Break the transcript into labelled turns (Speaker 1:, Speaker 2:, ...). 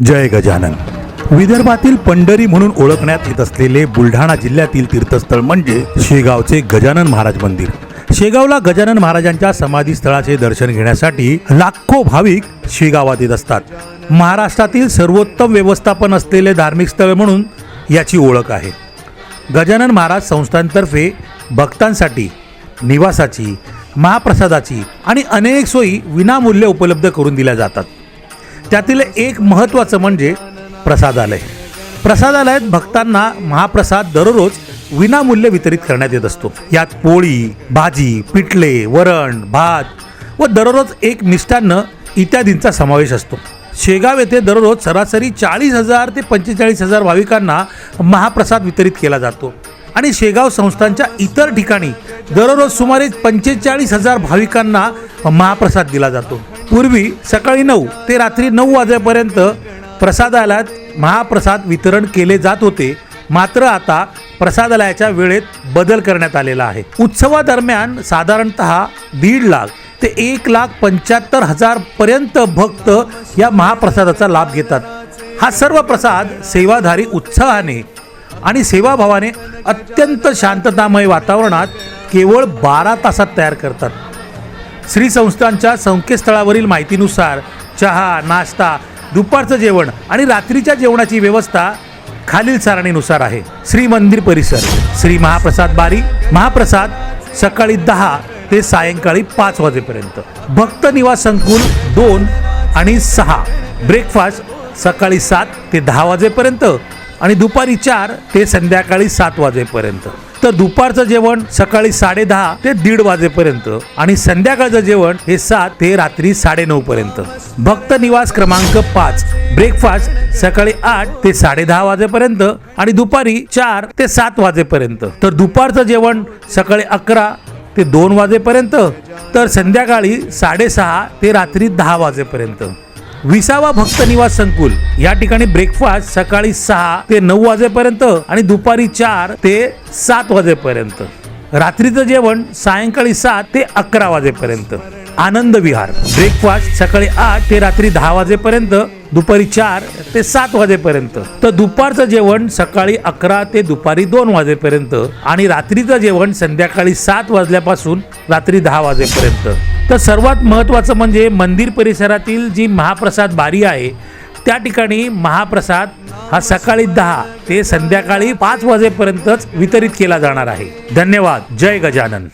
Speaker 1: जय गजानन. विदर्भातील पंढरी म्हणून ओळखण्यात येत असलेले बुलढाणा जिल्ह्यातील तीर्थस्थळ म्हणजे शेगावचे गजानन महाराज मंदिर. शेगावला गजानन महाराजांच्या समाधीस्थळाचे दर्शन घेण्यासाठी लाखो भाविक शेगावात येत असतात. महाराष्ट्रातील सर्वोत्तम व्यवस्थापन असलेले धार्मिक स्थळ म्हणून याची ओळख आहे. गजानन महाराज संस्थांतर्फे भक्तांसाठी निवासाची महाप्रसादाची आणि अनेक सोयी विनामूल्य उपलब्ध करून दिल्या जातात. त्यातील एक महत्त्वाचं म्हणजे प्रसादालय. प्रसादालयात भक्तांना महाप्रसाद दररोज विनामूल्य वितरित करण्यात येत असतो. यात पोळी भाजी पिठले वरण भात व दररोज एक मिष्टान्न इत्यादींचा समावेश असतो. शेगाव येथे दररोज सरासरी चाळीस हजार ते पंचेचाळीस हजार भाविकांना महाप्रसाद वितरित केला जातो. आणि शेगाव संस्थांच्या इतर ठिकाणी दररोज सुमारे पंचेचाळीस हजार भाविकांना महाप्रसाद दिला जातो. पूर्वी सकाळी नऊ ते रात्री नऊ वाजेपर्यंत प्रसादालयात महाप्रसाद वितरण केले जात होते. मात्र आता प्रसादालयाच्या वेळेत बदल करण्यात आलेला आहे. उत्सवादरम्यान साधारणत दीड लाख ते एक लाख पंच्याहत्तर हजार पर्यंत भक्त या महाप्रसादाचा लाभ घेतात. हा सर्व प्रसाद सेवाधारी उत्साहाने आणि सेवाभावाने अत्यंत शांततामय वातावरणात केवळ बारा तासात तयार करतात. श्री संस्थांच्या संकेतस्थळावरील माहितीनुसार चहा नाश्ता दुपारचं जेवण आणि रात्रीच्या जेवणाची व्यवस्था खालील सारणीनुसार आहे. श्री मंदिर परिसर श्री महाप्रसाद बारी महाप्रसाद सकाळी दहा ते सायंकाळी पाच वाजेपर्यंत. भक्त निवास संकुल दोन आणि सहा. ब्रेकफास्ट सकाळी सात ते दहा वाजेपर्यंत. आणि दुपारी चार ते संध्याकाळी सात वाजेपर्यंत. तर दुपारचं जेवण सकाळी साडे दहा ते दीड वाजेपर्यंत आणि संध्याकाळचं जेवण हे सात ते रात्री साडेनऊ पर्यंत. भक्त निवास क्रमांक पाच. ब्रेकफास्ट सकाळी आठ ते साडे दहा वाजेपर्यंत आणि दुपारी चार ते सात वाजेपर्यंत. तर दुपारचं जेवण सकाळी अकरा ते दोन वाजेपर्यंत तर संध्याकाळी साडेसहा ते रात्री दहा वाजेपर्यंत. विसावा भक्त निवास संकुल. या ठिकाणी ब्रेकफास्ट सकाळी सहा ते नऊ वाजेपर्यंत आणि दुपारी चार ते सात वाजेपर्यंत. रात्रीचं जेवण सायंकाळी सात ते अकरा वाजेपर्यंत. आनंद विहार. ब्रेकफास्ट सकाळी आठ ते रात्री दहा वाजेपर्यंत दुपारी चार ते सात वाजेपर्यंत. तर दुपारचं जेवण सकाळी अकरा ते दुपारी दोन वाजेपर्यंत आणि रात्रीचं जेवण संध्याकाळी सात वाजल्यापासून रात्री दहा वाजेपर्यंत. तर सर्वात महत्त्वाचं म्हणजे मंदिर परिसरातील जी महाप्रसाद बारी आहे त्या ठिकाणी महाप्रसाद हा सकाळी दहा ते संध्याकाळी पाच वाजेपर्यंतच वितरित केला जाणार आहे. धन्यवाद. जय गजानन.